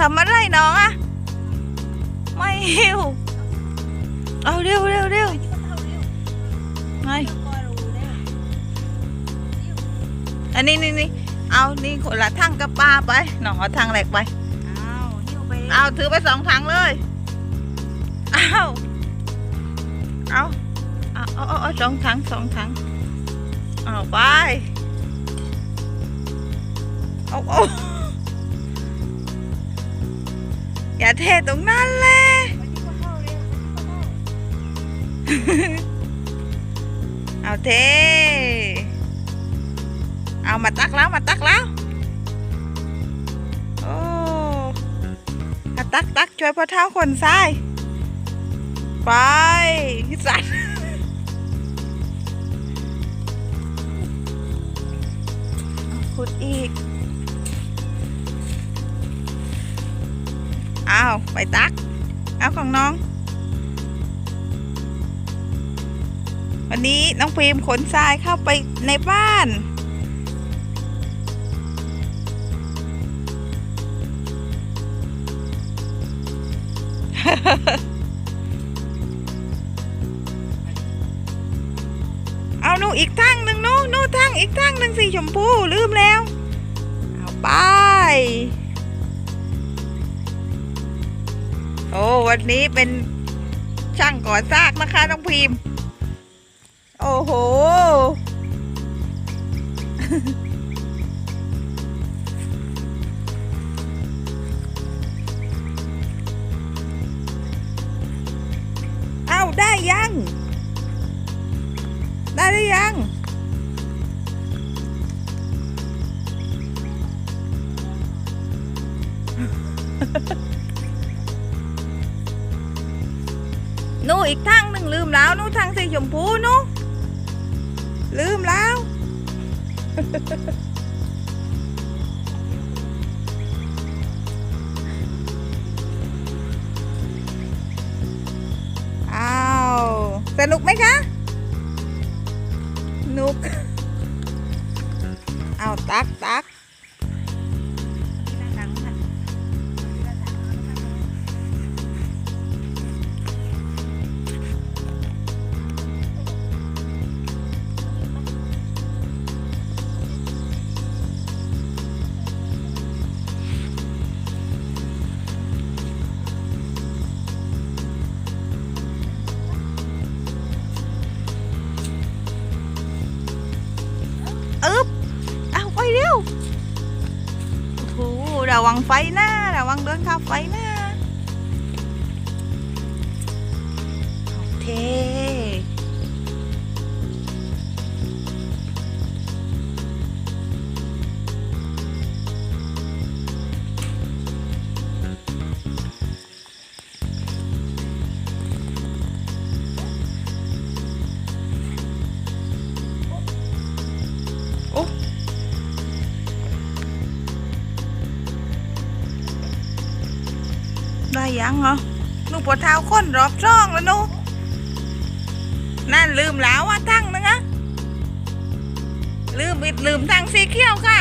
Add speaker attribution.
Speaker 1: ทำอะไรน้องอะไม่หิวเอาเร็วเร็วเร็วไงอันนี้นี่นี่เอานี่คนละทั้งกับป้าไปน้องเอาทางแหลกไป
Speaker 2: อ้าวหิ้วไป
Speaker 1: เอาถือไปสองถังเลยเอาเอาเอาเอาเอาเอาสองถังสองถังเอาไปเอาเอา เทตรงนั้นเลย
Speaker 2: เอา
Speaker 1: เท เอามาตักแล้วมาตักแล้ว โอ้อะตักตักช่วยพ่อเท้าคนซ้าย ไปสัตว์ขุดอีก เอาไปตัก เอาของน้อง วันนี้น้องพิมขนทรายเข้าไปในบ้าน เอาหนูอีกทั้งหนึ่งหนูหนูทั้งอีกทั้งหนึ่งสีชมพูลืมแล้ว เอาไป โอ้วันนี้เป็นช่างก่อสร้างนะคะน้องพิมโอ้โห เอาได้ยัง ได้หรือยัง อีกทางหนึ่งลืมแล้วนู้ทางสีชมพูนู้ลืมแล้ว อ้าว สนุกไหมคะ นุก เอาตักตัก ระวังไฟหน้าระวังเดินข้าไฟหน้า ยังเหรอหนูปวดเท้าค้นรอบช่องแล้วหนูนั่นลืมแล้วว่าทั้งนึงอะลืมบิดลืมทางสีเขียวค่ะ